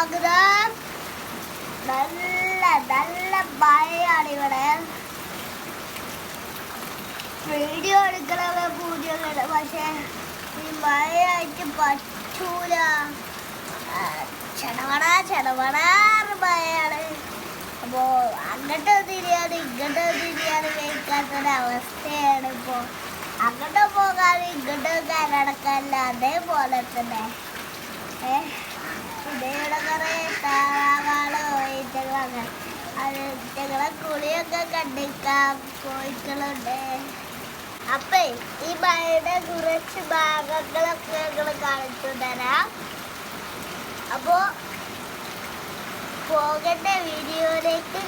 സ്വാഗതം. നല്ല നല്ല മഴയാണ് ഇവിടെ. വീഡിയോ എടുക്കണത് പൂജകളുണ്ട് പക്ഷേ ഈ മഴയായിട്ട് പറ്റൂല. ചെടവണ ചെടവടാറ് മഴയാണ്. അപ്പോ അങ്ങോട്ട് തിരിയാണ് ഇങ്ങോട്ട് തിരിയാനും കഴിക്കാത്തൊരവസ്ഥയാണ് ഇപ്പോ. അങ്ങോട്ട് പോകാതെ ഇങ്ങോട്ട് കരടക്കാനില്ല അതേപോലെ തന്നെ. ഏ? അത് കുളിയൊക്കെ കണ്ടിക്കാം കോഴിക്കളുണ്ട് അപ്പേ ഈ മഴയുടെ കുറച്ച് ഭാഗങ്ങളൊക്കെ ഞങ്ങൾ കാണിച്ചു തരാം. അപ്പോ പോകേണ്ട വീഡിയോയിലേക്ക്.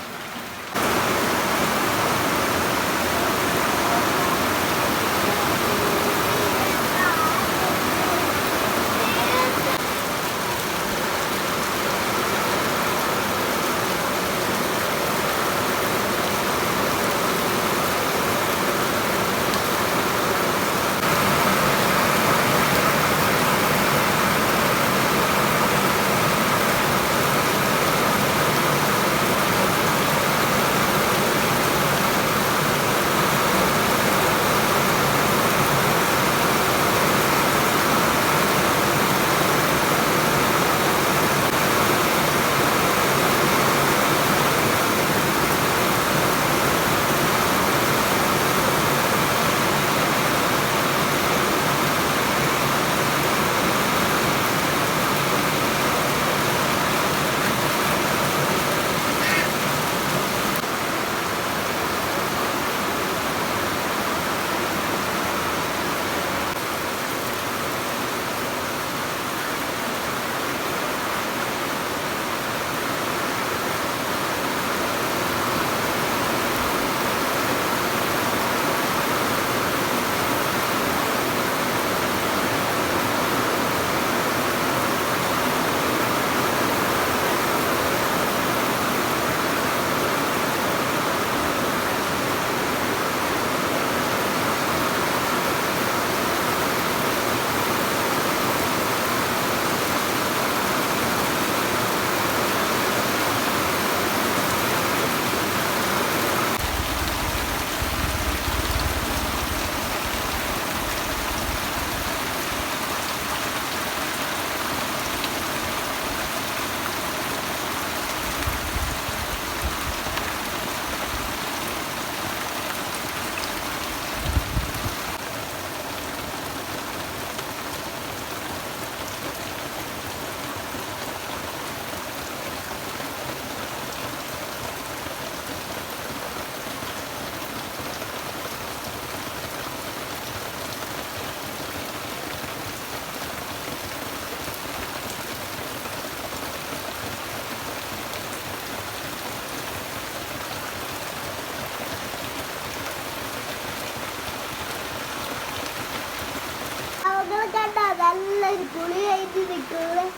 നല്ലൊരു കുളി കഴിഞ്ഞ് നിൽക്കുന്നത്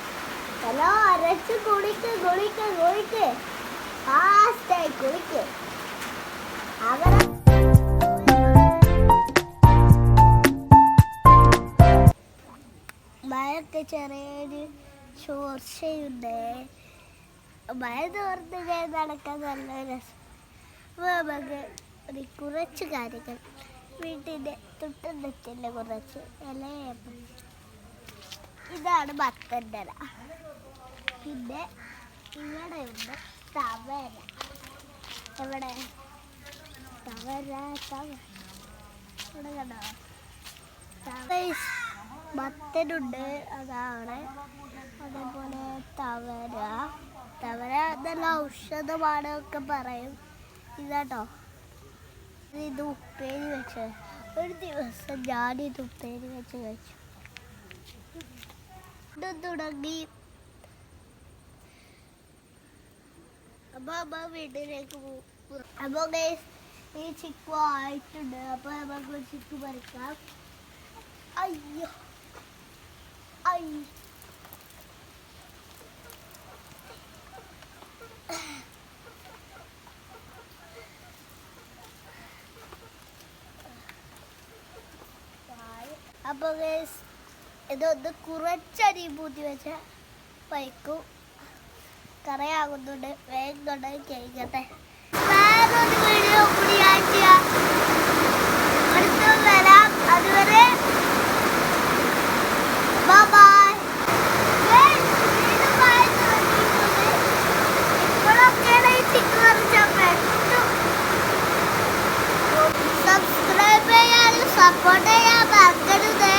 ഹലോ അരച്ച് കുളിക്ക് കുളിക്ക് കുളിക്ക്. ഫാസ്റ്റായി കുളിക്ക്. അവരെ മഴയൊക്കെ ചെറിയൊരു ചോർച്ചയുണ്ട്. മഴ തോർന്ന് ഞാൻ നടക്കാൻ നല്ല രസം. ഒരു കുറച്ച് കാര്യങ്ങൾ വീട്ടിന്റെ തൊട്ടുണ്ടെത്തില്ല കുറച്ച് ഇലയപ്പം ഇതാണ് ഭക്തന്റെ പിന്നെ ഇവിടെ ഉണ്ട് തവര. എവിടെ? തവര തവര മത്തനുണ്ട് അതാണ്. അതേപോലെ തവര. തവര നല്ല ഔഷധമാണ് ഒക്കെ പറയും. ഇതാട്ടോ. ഇത് ഉപ്പേരി വെച്ച്. ഒരു ദിവസം ഞാനിത് ഉപ്പേരി വെച്ച് കഴിച്ചു. ഇത് തുടങ്ങി. അപ്പൊ അമ്മ വീട്ടിലേക്ക് പോകും അപ്പൊ ഈ ചിക്കു ആയിട്ടുണ്ട്. അപ്പൊ നമുക്ക് ചിക്കു പറിക്കാം. അയ്യോ. അയ്യോ. അപ്പൊ ഇതൊന്ന് കുറച്ചരി പൂത്തി വെച്ച വയ്ക്കും കറയാകുന്നുണ്ട് വേഗം കൊണ്ട് കഴിക്കട്ടെ. വേറൊരു വീഡിയോ കൂടി ആഴ്ച അടുത്ത വരാം. അതുവരെ ബൈ. സപ്പോർട്ട് ചെയ്യാൻ മറക്കരുതേ.